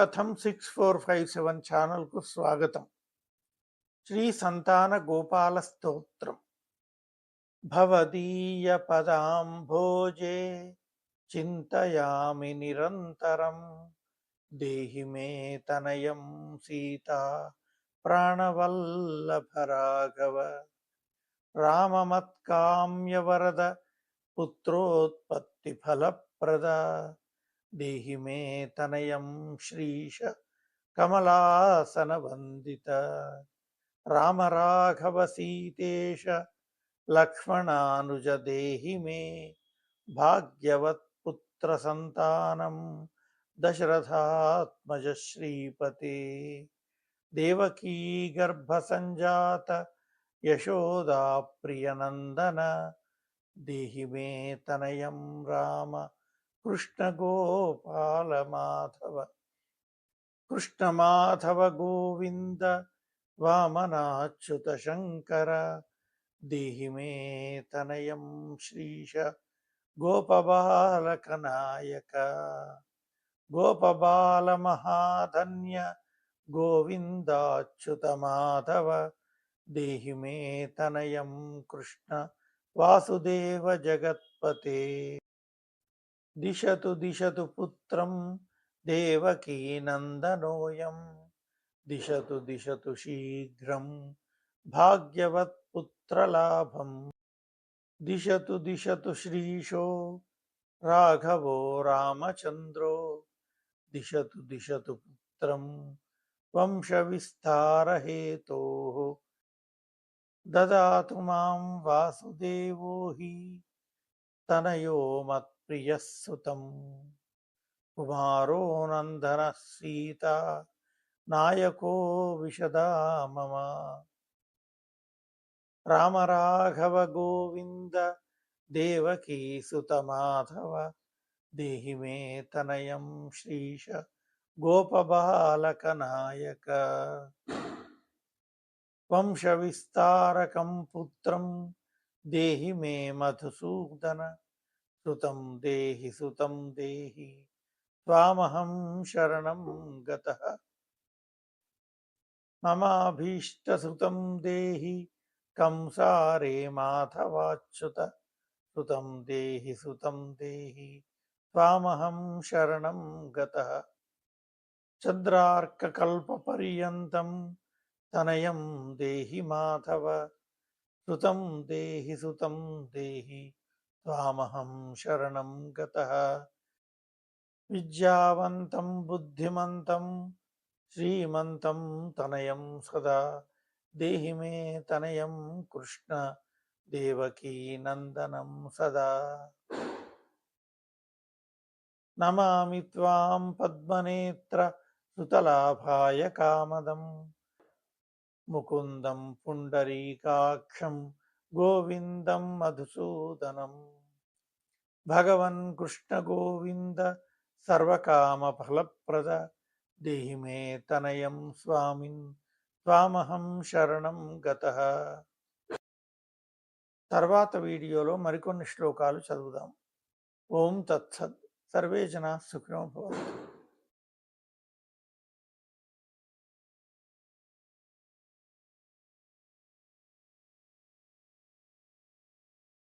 Bhaktipatham six four five seven ఛానల్కు స్వాగతం. శ్రీ సంతాన గోపాల స్తోత్రం. భవదీయ పదాంభోజే చింతయామి నిరంతరం. దేహి మే తనయం సీత ప్రాణవల్లభరాఘవ. రామమత్కామ్యవరద పుత్రోత్పత్తి ఫలప్రద. దేహి మే తనయం శ్రీశ కమలాసన వందిత రామ రాఘవ సీతేశ లక్ష్మణానుజ దేహి మే భాగ్యవత్ పుత్ర సంతానం దశరథాత్మజ శ్రీపతే దేవకీ గర్భ సంజాత యశోదా ప్రియనందన దేహి మే తనయం రామ కృష్ణ గోపాల మాధవ కృష్ణ మాధవ గోవింద వామనాచ్యుత శంకర దేహి మే తనయం दिशतु दिशतु पुत्रं देवकी नन्दनोऽयं। दिशतु दिशतु शीघ्रं भाग्यवत्पुत्रलाभम् दिशतु दिशतु श्रीशो राघवो रामचन्द्रो। दिशतु दिशतु पुत्रं वंशविस्तारहेतोः। ददातु माँ वासुदेवो हि। तनयो मत् ప్రియస్సుతం శ్రీశో కుమారో నందన సీత నాయకో విశదా మమ. రామ రాఘవ గోవింద దేవకీ సుత మాధవ దేహి మే తనయం శ్రీష గోపబాలక నాయక వంశ విస్తారకం పుత్రం దేహి మే మధుసూదన సుతం దేహి సుతం దేహి త్వామహం శరణం గత మమాభీష్టసుతం దేహి కంసారే మాధవాచ్యుత సుతం దేహి సుతం దేహి త్వామహం శరణం గత చంద్రార్కకల్పపర్యంతం తనయం దేహి మాధవ సుతం దేహి సుతం దేహి త్వామహం శరణం గత విద్యావంతం బుద్ధిమంతం శ్రీమంతం తనయం సదా దేహి మే తనయం కృష్ణ దేవకీ నందనం సదా నమామి త్వాం పద్మనేత్ర సుతలాభాయ కామదం ముకుందం పుండరీకాక్షం గోవిందం మధుసూదనం. భగవన్ కృష్ణ గోవింద సర్వకామ ఫలప్రద. దేహి మే తనయం స్వామిన్ స్వామహం శరణం గత. తర్వాత వీడియోలో మరికొన్ని శ్లోకాలు చదువుదాం. ఓం తత్సత్. సర్వే జనా సుఖినో భవంతు.